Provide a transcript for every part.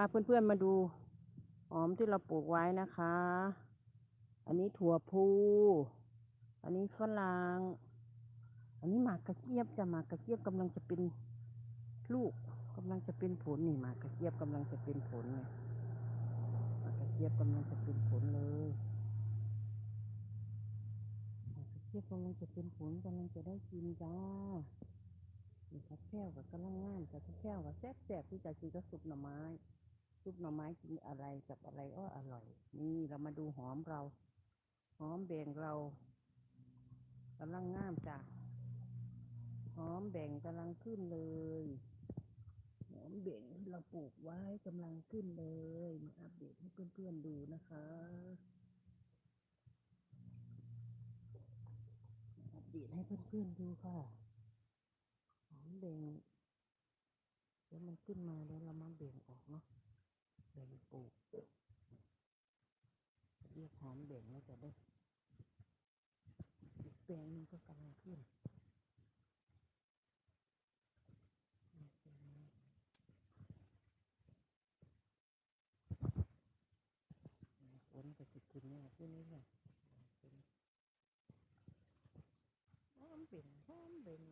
าเพื่อนๆมาดูหอมที่เราปลูกไว้นะคะ อันนี้ถั่วพู อันนี้ฝรั่ง อันนี้หมากกระเจี๊ยบจะหมากกระเจี๊ยบกำลังจะเป็นลูกกำลังจะเป็นผลนี่หมากกระเจี๊ยบกำลังจะเป็นผลเนี่ยหมากกระเจี๊ยบกำลังจะเป็นผลเลยหมากกระเจี๊ยบกำลังจะเป็นผลกำลังจะได้กินจ้านี่ครับแก้วกับกำลังงามแต่แก้วกับแซ่บๆที่จะกินก็สุกหน่อไม้ ซุปหน่อไม้กินอะไรกับอะไรก็อร่อย นี่เรามาดูหอมเรา หอมแบ่งเรากำลังงามจ้ะหอมแบ่งกำลังขึ้นเลยหอมแบ่งที่เราปลูกไว้กำลังขึ้นเลย มาอัปเดตให้เพื่อนๆดูนะคะ อัปเดตให้เพื่อนๆดูค่ะ หอมแบ่งเดี๋ยวมันขึ้นมาแล้วเรามาแบ่งออกเนาะ แบ่งปลูกเรียกหอม แบ่งแล้วจะได้อีกแปลงหนึงก็กำลังขึ้นอีกแปลงหนึ่งฝนก็จะขึ้นเนี่ยขึ้นนี่แหละหอมแบ่งหอมแบ่ง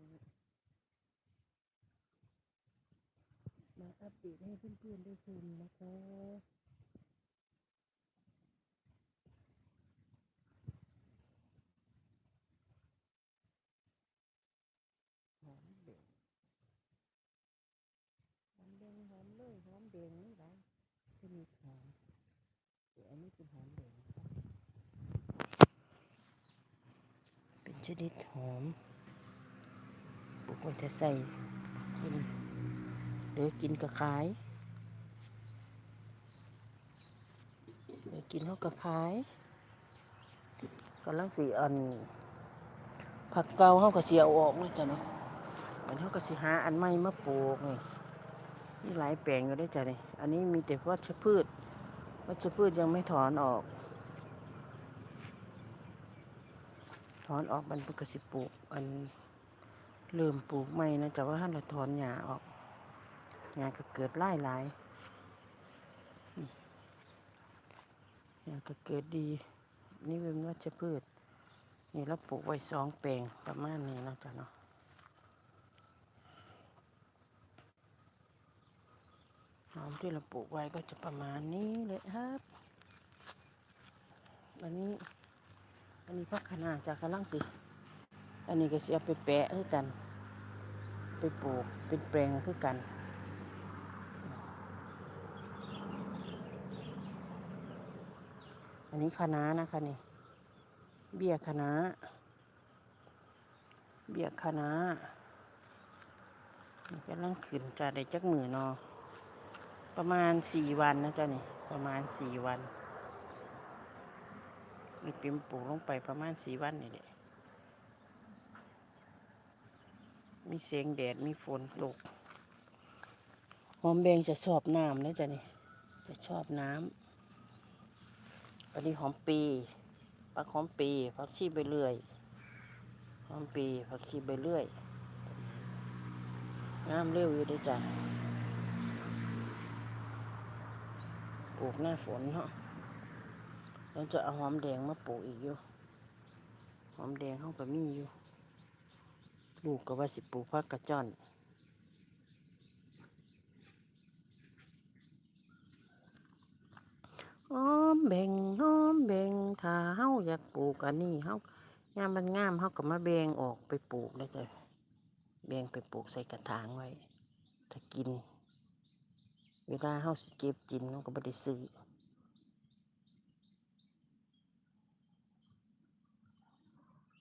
มาอัปเดตให้เพื่อนๆได้ชมนะคะ หอมเด่งหอมเด่งหอมเลยหอมเด่งนี่ไรจะมีหอมเดี๋ยวอันนี้เป็นหอมเดงเป็นชนิดหอมปลูกไว้จะใส่กินหรือกินกระขายหรือกินเขากระขายกำลังสีอัน ผักเกาเขาก็เสียเออกเลยจ้ะเนาะมันเขาก็สิหาอันใหม่มาปลูกนี่ มีหลายแปลงอยู่ได้จ้ะนี่อันนี้มีแต่วัชพืช วัชพืชยังไม่ถอนออก ถอนออกมันเป็นกสิปลูกอันเริ่มปลูกใหม่นะแต่ว่าท่านเราถอนหญ้าออกหญ้าก็เกิดไล่หลายหญ้าก็เกิดดี นี่เป็นวัชพืช นี่เราปลูกไว้สองแปลงประมาณนี้นาะจ้ะเนาะ หอมที่เราปลูกไว้ก็จะประมาณนี้เลยครับอันนี้ อันนี้พักขนาจากกระลังสิ อันนี้ก็เสียไปแปะคือกัน ไปปลูกเป็นแปลงคือกันอันนี้คณะนะคะนี่ เบี้ยคะเบี้ยคะกำลังขึ้นจะได้จักมือนอ ประมาณสี่วันนะจ๊ะนี่ ประมาณสี่วันมีปิมปลูกลงไปประมาณสี่วันนี่แหละมีเสียงแดดมีฝนตกหอมแบงจะชอบน้ำนะจ๊ะนี่ จะชอบน้ำอันนี้หอมปีผักหอมปีผักชีใบเลื่อยหอมปีผักชีใบเลื่อยน้ำเร็วอยู่ด้วยจ้ะ ปลูกหน้าฝนเนาะแล้วจะเอาหอมแดงมาปลูกอีกอยู่หอมแดงเขาก็มีอยู่ลูกก็ว่าสิปลูกผักกระจอนหอมแบ่งหอมแบ่งถ้าเฮาอยากปลูกอันนี้เฮายามมันงามเฮาก็มาแบ่งออกไปปลูกแล้จ้ะแบ่งไปปลูกใส่กระถางไว้ ถ้ากิน เวลาเฮาสิเก็บกินเฮาก็บ่ได้ซื้อ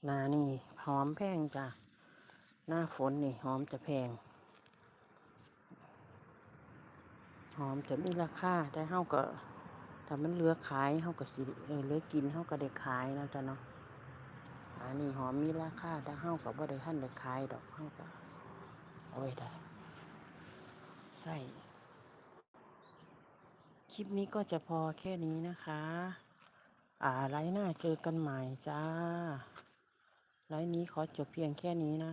หน้านี่หอมแพงจ้ะ หน้าฝนนี่หอมจะแพง หอมจะมีราคาแต่เฮาก็ถ้ามันเหลือขายเฮาก็สิเออเหลือกินเฮาก็ได้ขายนะจ๊ะเนาะอันนี้หอมมีราคาแต่เฮาก็บ่ได้ทันได้ขายดอกเฮาก็เอาไว้ได้ใส่ คลิปนี้ก็จะพอแค่นี้นะคะ อ่าไลน์หน้าเจอกันใหม่จ้าไลน์นี้ขอจบเพียงแค่นี้นะ